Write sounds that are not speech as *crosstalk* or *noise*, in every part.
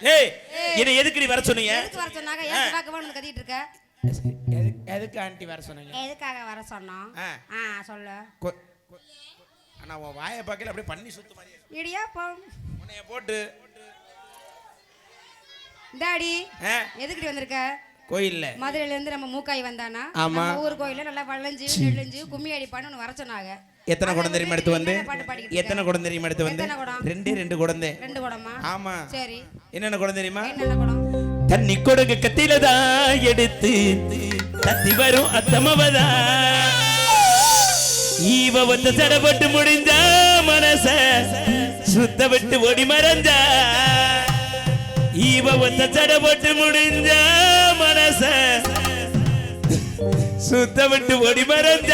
ஏய் என்ன எதுக்கு நீ வர சொன்னீங்க? எதுக்கு வர சொன்னாங்க? ஏன் பார்க்கவே வந்து கத்திட்டு இருக்க? எதுக்கு எதுக்கு ஆண்டி வர சொன்னீங்க? எதுக்காக வர சொன்னோம்? ஆ. சொல்லு. ஆனா உன் வாயை பார்க்கல அப்படியே பண்ணி சுத்து மாதிரி இருக்கு. இடியாப்பம் உன்னைய போட்டு. டாடி ஆ, எதுக்கிட்டு வந்திருக்க? கோயில்ல. மதுரையில இருந்து நம்ம மூக்காய் வந்தானா? ஆமா. ஊர் கோயில்ல நல்லா வளைஞ்சு நெளிஞ்சு கும்மி அடிப்பான்னு வர சொன்னாங்க. எத்தனை குடம் தெரியுமா எடுத்து வந்து? எத்தனை குடம் தெரியுமா எடுத்து வந்து? ரெண்டே ரெண்டு குடந்தே. ரெண்டு குடமா? ஆமா. சரி. என்னென்ன குடம் தெரியுமா? தண்ணி கொடுங்க கத்தில தான் எடுத்து. தத்தி வரும் அத்தமவதா. ஈவ வந்து தடப்பட்டு முடிஞ்சா மனச சுத்த விட்டு ஓடி மறைஞ்சா. ஈவ வந்து தடப்பட்டு முடிஞ்சா மனச. சுத்த விட்டு ஓடி மறந்த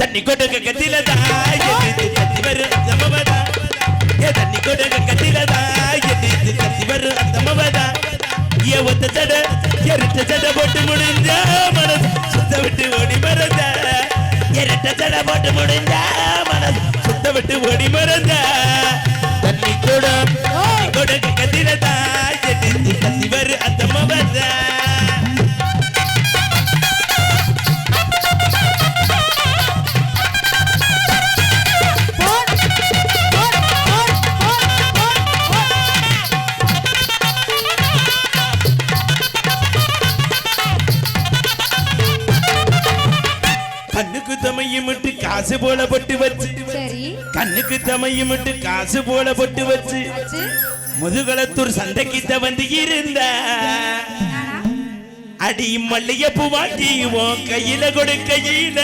தண்ணி கொடுங்க கத்தில தான் எடுத்து தத்தி வரும் அத்தமவதா ஏ தண்ணி கொடுங்க கத்தில தான் தத்தி வரும் அத்தமவதா ஏ ஒத்த சட எரிட்ட சட போட்டு முடிஞ்ச மனசு. சுத்த விட்டு ஓடி மறந்த எரிட்ட சட போட்டு முடிஞ்ச மனசு. சுத்த விட்டு ஓடி மறந்த கண்ணுக்கு தமையும் விட்டு காசு போல பொட்டு வச்சு. கண்ணுக்கு தமையும் விட்டு காசு போல பொட்டு வச்சு. முதுகுளத்தூர் சந்தைக்கிட்ட வந்து இருந்த? அடி மல்லிகைப்பூ வாங்கி உன் கையில கொடுக்கையில.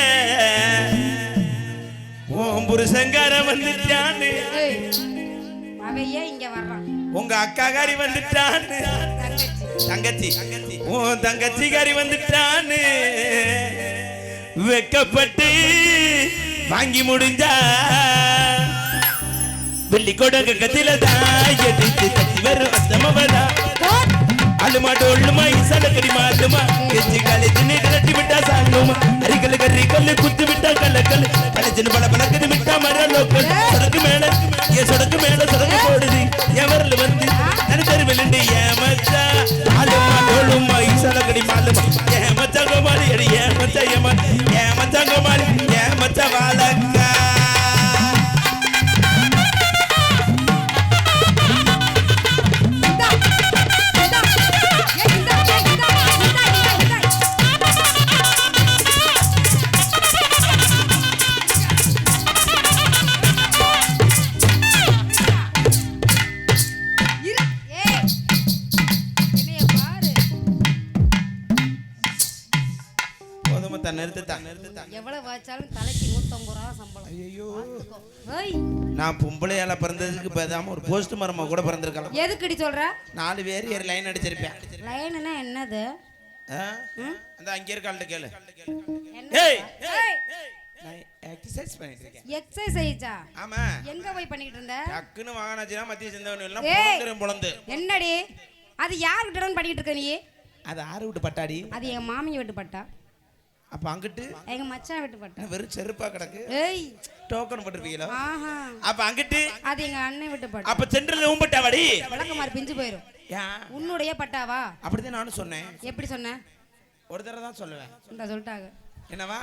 உன் புருஷங்கார வந்துட்டான்னு. உங்க அக்காகாரி வந்துட்டான்னு. தங்கச்சி. தங்கச்சி. உன் தங்கச்சிகாரி வந்துட்டான்னு. வெக்கப்பட்டு வாங்கி முடிஞ்சா வெள்ளிக்கோட கொடங்க கத்தில தான் எடுத்து கத்தி வரும் அத்தமவதா போட். அலுமா டொல்லுமா இசலக்கடி மாலுமா கெச்சி கழிச்சு கலட்டி விட்டா சாங்குமா அரிக்கல் கறி கல்லு குத்து விட்டா கல்ல கல்லு கழிச்சு பல பழக்கடி விட்டா மர லோக்கல் சொடக்கு மேல ஏ சொடக்கு மேல சொடக்கு போடுது. என் வரல வந்து வச்சாலும் தலைக்கு நூத்தம்பது ரூபா சம்பளம். ஐயோ ஏய், நான் பொம்பளையால பிறந்ததுக்கு பேசாம ஒரு போஸ்ட் மரமா கூட பிறந்திருக்கலாம். எதுக்குடி சொல்ற? நாலு பேர் ஏறி லைன் அடிச்சிருப்பேன். லைனுன்னா என்னது? அந்த அங்க இருக்காள்கிட்ட கேளு. ஏய் எக்ஸசைஸ் பண்ணிட்டு இருக்கேன். எக்ஸசைஸா ஆமா. எங்க போய் பண்ணிட்டு இருந்த? டக்குன்னு வாங்கினாச்சுன்னா மத்திய சிந்தவன் எல்லாம் பொழந்து. என்னடி? அது யார் கிட்ட பண்ணிட்டு இருக்க நீ? அது ஆறு விட்டு பட்டாடி. அது எங்க மாமியை விட்டு பட்டா. அப்ப அங்கிட்டு எங்க மச்சான் விட்டு பட்டா என்ன வெறும் செருப்பா கிடக்கு. ஏய். டோக்கன் போட்டுருப்பீங்களா? அப்ப அங்கிட்டு அது எங்க அண்ணன் விட்டு பட்டா அப்ப சென்ட்ரல் உம்பட்டாவாடி விளக்கமாறு பிஞ்சு போயிரும். ஏன் உன்னுடைய பட்டாவா? அப்படிதான் நானும் சொன்னேன். எப்படி சொன்ன ஒரு தடவை தான் சொல்லுவேன். இந்த சொல்லிட்டாங்க. என்னவா?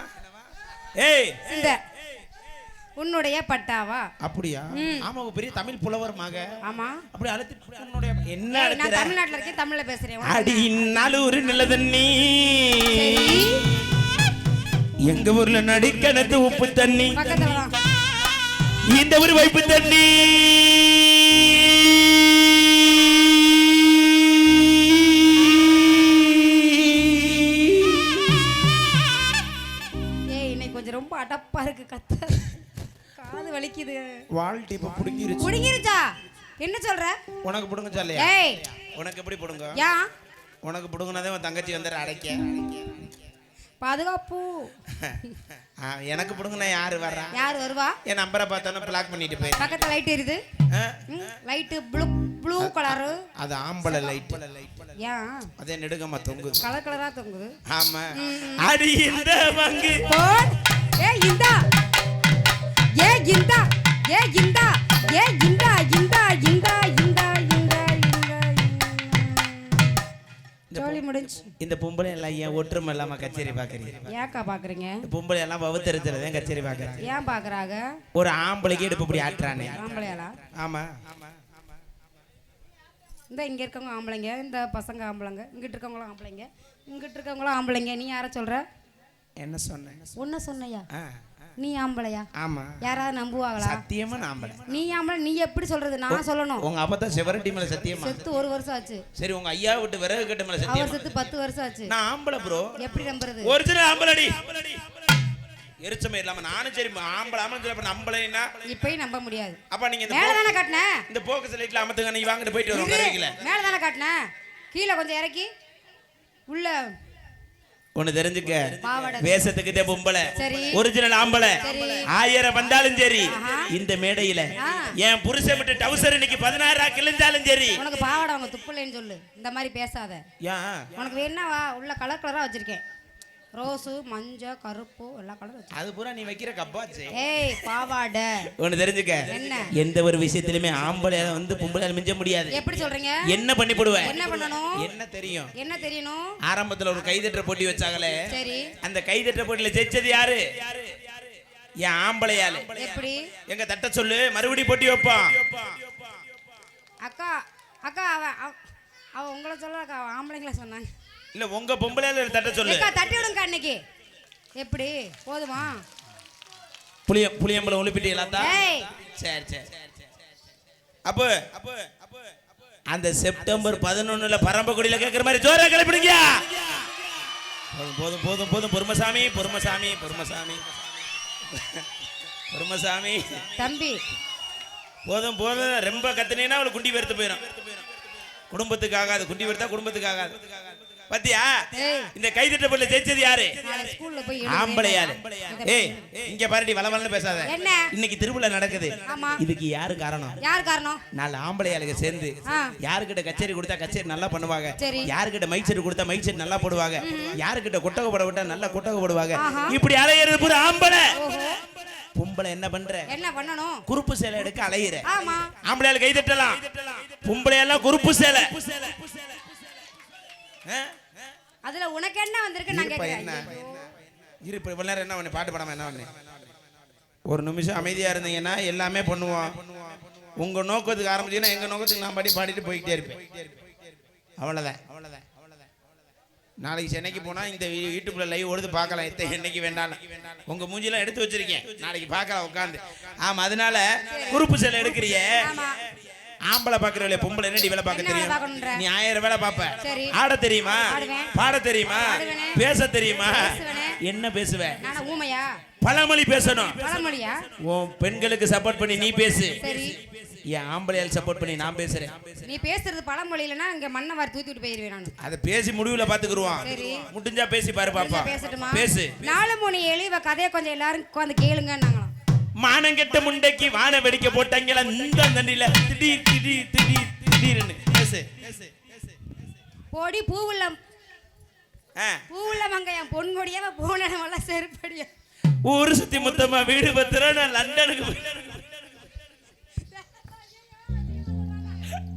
ஏய். இந்த உன்னுடைய பட்டாவா? அப்படியா? ஆமா பெரிய தமிழ் புலவர் மக. ஆமா. அப்படி அழுத்தி உன்னுடைய என்ன நான் தமிழ்நாட்டுல இருக்கேன் தமிழ்ல பேசுறேன். அடி நல்லூர் நிலதண்ணி. எங்க ஊர்ல நடிக்கணத்து உப்பு தண்ணி. இந்த ஊர் வைப்பு தண்ணி. ஏய் இன்னைக்கு கொஞ்சம் ரொம்ப அடப்பா இருக்கு கத்த. காது வலிக்குது. வாழ்ட்டி இப்ப புடுங்கிருச்சு. புடுங்கிருச்சா? என்ன சொல்ற? உனக்கு புடுங்க சொல்லையா ஏய். உனக்கு எப்படி புடுங்க உனக்கு புடுங்கினதே உன் தங்கச்சி வந்து அடைக்க பாதுகாப்பு. *laughs* எனக்கு புடுங்கினா யாரு வர்றா? யார் வருவா? என் நம்பரை பார்த்தோன்னா பிளாக் பண்ணிட்டு போயிரு. பக்கத்துல லைட் எரியுது. ஆ, லைட்டு ப்ளூ ப்ளூ கலரு அது ஆம்பளை லைட் ஏன்? அதே நெடுங்கம்மா தொங்குது. கலர் கலரா தொங்குது. ஆமா. அடி இந்த போன். ஏ இந்தா. ஏ இந்தா. ஏ இந்தா. ஏ இந்தா இந்தா இந்தா இந்தா. என்னாச்சு இந்த பொம்பளை எல்லாம் ஏன் ஒற்றுமை இல்லாம கச்சேரி பாக்குறீங்க? ஏக்கா பாக்குறீங்க? இந்த பொம்பளை எல்லாம் பவுத்தரிச்சதான் கச்சேரி பாக்குறாங்க? ஏன் பாக்குறாங்க? ஒரு ஆம்பளைக்கு இடுப்பு இப்படி ஆட்டுறானே. ஆம்பளையாளா? ஆமா. இந்த இங்க இருக்கவங்க ஆம்பளைங்க இந்த பசங்க ஆம்பளைங்க இங்கிட்டு இருக்கவங்களும் ஆம்பளைங்க இங்கிட்டு இருக்கவங்களும் ஆம்பளைங்க. நீ யார சொல்ற? என்ன சொன்னேன் உன்ன சொன்னையா? நீ ஆம்பளையா? ஆமா. யாராவது நம்புவாங்களா? சத்தியமா ஆம்பளை. நீ ஆம்பளை நீ எப்படி சொல்றது? நான் சொல்லணும். உங்க அப்பா தான் சிவரட்டி மேல சத்தியமா? செத்து ஒரு வருஷம் ஆச்சு. சரி உங்க ஐயா விட்டு விறகு கட்டு மேல அவர் சத்தியமா? செத்து பத்து வருஷம் ஆச்சு. நான் ஆம்பளை ப்ரோ எப்படி நம்புறது? ஒரிஜினல் ஆம்பளடி. எரிச்சமே இல்லாம நானும் சரி ஆம்பளை ஆம்பளை சொல்லி நம்பளைன்னா இப்பயும் நம்ப முடியாது. அப்ப நீங்க இந்த மேல தானே காட்டினேன் இந்த போக்கு சிலைட்ல அமத்துங்க நீ வாங்கிட்டு போயிட்டு கரைக்கல மேல தானே காட்டினேன் கீழே கொஞ்சம் இறக்கி. உள்ள ஒண்ணு தெரிஞ்சுக்க. பாவாடை வேஷத்துக்கு இதே பொம்பளை. சரி. ஒரிஜினல் ஆம்பளை. சரி. ஆயிரம் வந்தாலும் சரி. இந்த மேடையில. என் புருஷன் விட்டு டவுசர் இன்னைக்கு பதினாயிரம் கிழிஞ்சாலும் சரி. உனக்கு பாவாடை அவங்க துப்புலேன்னு சொல்லு. இந்த மாதிரி பேசாத. உனக்கு வேணா வா உள்ள கலர் கலரா வச்சிருக்கேன். ரோஸு மஞ்சள் கருப்பு எல்லா கலரும் அது பூரா நீ வைக்கிற கப்பாச்சு ஏய் பாவாடை. ஒண்ணு தெரிஞ்சுக்க. என்ன? எந்த ஒரு விஷயத்திலுமே ஆம்பளை வந்து பொம்பளை மிஞ்ச முடியாது. எப்படி சொல்றீங்க? என்ன பண்ணி போடுவ? என்ன பண்ணணும்? என்ன தெரியும்? என்ன தெரியணும்? ஆரம்பத்துல ஒரு கைதட்டுற போட்டி வச்சாங்களே. சரி. அந்த கைதட்டுற போட்டியில ஜெயிச்சது யாரு? என் ஆம்பளையால எப்படி? எங்க தட்ட சொல்லு மறுபடி போட்டி வைப்பான். அக்கா அக்கா அவ அவ- அவ உங்களை சொல்ல அக்கா ஆம்பளைங்கள சொன்னாங்க. இல்ல உங்க பொம்பளையால தட்ட சொல்லு. தட்டி விடுங்க அன்னைக்கு எப்படி? போதுமா? புளிய புளியம்பளம் ஏய். சரி சரி. அப்போ அப்போ அந்த செப்டம்பர் பதினொன்னுல பரம்பக்குடியில கேட்குற மாதிரி ஜோரா கிளப்பிடுங்க போதும் போதும் போதும் போதும். பொறுமசாமி பொறுமசாமி பொறுமசாமி. பொறுமசாமி. தம்பி. போதும் போதும். ரொம்ப கத்துனீங்கன்னா அவளுக்கு குண்டி வெறுத்து போயிடும் குடும்பத்துக்கு ஆகாது குண்டி வெறுத்தா குடும்பத்துக்கு ஆகாது பாத்தியா? இந்த கைதிட்ட பொருள் ஜெயிச்சது யாரு. ஆம்பளையாரு இதை ஏய் இங்க பாருடி வள வளன்னு பேசாத இன்னைக்கு திருவிழா நடக்குது. இதுக்கு யாரு காரணம்? யார் காரணம்? நாலு ஆம்பளையாளுங்க சேர்ந்து ஆ. யாருக்கிட்ட கச்சேரி கொடுத்தா கச்சேரி நல்லா பண்ணுவாங்க. யாருக்கிட்ட மைக் செட் கொடுத்தா மைக் செட் நல்லா போடுவாங்க. யாருக்கிட்ட கொட்டகை போட விட்டா நல்லா கொட்டகை போடுவாங்க. இப்படி அலையிறது பூரா ஆம்பளை. பொம்பளை என்ன பண்ற? என்ன பண்ணணும்? குறுப்பு சேலை எடுக்க அலையிற. ஆமா. ஆம்பளையால கை தட்டலாம். பொம்பளை எல்லாம் குறுப்பு சேலை? அதுல உனக்கு என்ன வந்திருக்கு? நான் கேக்குறேன். இரு இப்ப இவ்வளவு நேரம் என்ன பண்ணு பாட்டு பாடாம என்ன பண்ணு ஒரு நிமிஷம் அமைதியா இருந்தீங்கன்னா எல்லாமே பண்ணுவோம். உங்க நோக்கத்துக்கு ஆரம்பிச்சீங்கன்னா எங்க நோக்கத்துக்கு நான் பாடி பாடிட்டு போய்கிட்டே இருப்பேன். அவ்வளவுதான். அவ்வளவுதான் நாளைக்கு சென்னைக்கு போனா இந்த யூடியூப்ல லைவ் ஓடுது பார்க்கலாம். எத்த என்னைக்கு வேண்டாலும் உங்க மூஞ்சிலாம் எடுத்து வச்சிருக்கேன். நாளைக்கு பார்க்கலாம் உட்காந்து ஆமா அதனால குறுப்பு சேலை எடுக்கிறிய. ஆமா ஆம்பளை பாக்குறவளே பொம்பளை என்னடி வேலை பார்க்க தெரியும்? நீ ஆயிரம் வேலை பார்ப்ப. சரி. ஆட தெரியுமா. பாட தெரியுமா. பேச தெரியுமா? பேசுவேனே. என்ன பேசுவ? நானா ஊமையா? பழமொழி பேசணும். பெண்களுக்கு சப்போர்ட் பண்ணி நீ பேசு. சரி. என் ஆம்பளையால் சப்போர்ட் பண்ணி நான் பேசுறேன். நீ பேசுறது பழமொழி இல்லைன்னா இங்க மண்ணை வாரி தூத்தி விட்டு போயிருவேன் அதை பேசி முடிவுல பாத்துக்குருவான். சரி. முடிஞ்சா பேசி பாரு பாப்பா. பேசட்டுமா? பேசு. நாலு மூணு ஏழு இவ கதையை கொஞ்சம் எல்லாரும் உட்காந்து கேளுங்கன்னாங்களாம். மானங்கெட்ட முண்டைக்கு வான வெடிக்க போட்டாங்களா இந்த தண்ணியில திடீர் திடீர் திடீர் திடீர்னு. போடி பூவுள்ள பூவுள்ள மங்கையன் பொன்கொடியாவ போனவெல்லாம் செருப்படியா. ஊரு சுத்தி மொத்தமா வீடு பத்திரம் நான் லண்டனுக்கு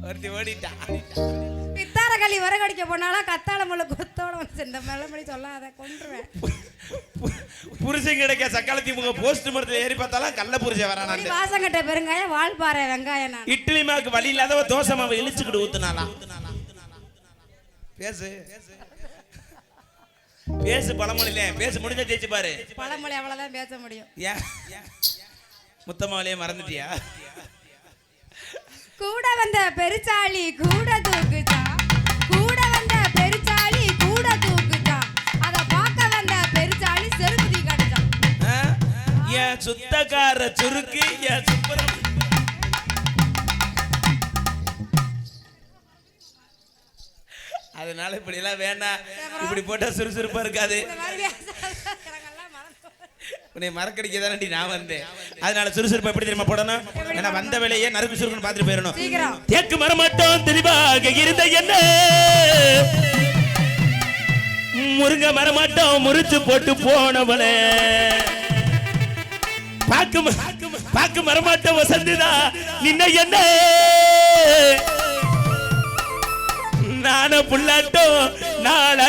ஒருத்தி ஓடிட்டா. பித்தார களி வரகடிக்க போனாலும் கத்தாழ முள்ள கொத்தோட வந்து இந்த மேலபடி சொல்லாத கொன்றுவேன். புருஷன் கிடைக்க சக்காலத்தி முக போஸ்ட் மரத்துல ஏறி பார்த்தாலும் கள்ள புருஷன் வரானாண்டு வாசங்கட்ட பெருங்காயம் வாழ்பாறை வெங்காயம் இட்லி மாவுக்கு வழி இல்லாதவ தோசை மாவை இழிச்சுக்கிட்டு ஊத்துனாலாம் பேசு. பேசு பழமொழியில பேசு முடிஞ்ச ஜெயிச்சு பாரு. பழமொழி அவ்வளவுதான் பேச முடியும். ஏன் முத்தமாவிலேயே மறந்துட்டியா? கூட வந்த பெருச்சாளி கூட தூக்குச்சான் சுத்தக்கார சுருக்கு என் சுப்பரம் அதனால இப்படி எல்லாம் வேண்டாம் இப்படி போட்டா சுறுசுறுப்பா இருக்காது. உன்னை மறக்கடிக்க தானடி நான் வந்தேன். அதனால சுறுசுறுப்பா எப்படி தெரியுமா போடணும்? ஏன்னா வந்த வேலையே நறுக்கு சுருக்குன்னு பார்த்துட்டு போயிடணும். தேக்கு மரமாட்டோம் தெளிவாக இருந்த என்ன? முருங்க மரமாட்டோம் முறிச்சு போட்டு போனவளே. பாக்கு பார்க்க பாக்கு மரமாட்டோம் நின்ன என்ன? நான புள்ளாட்டம் நாள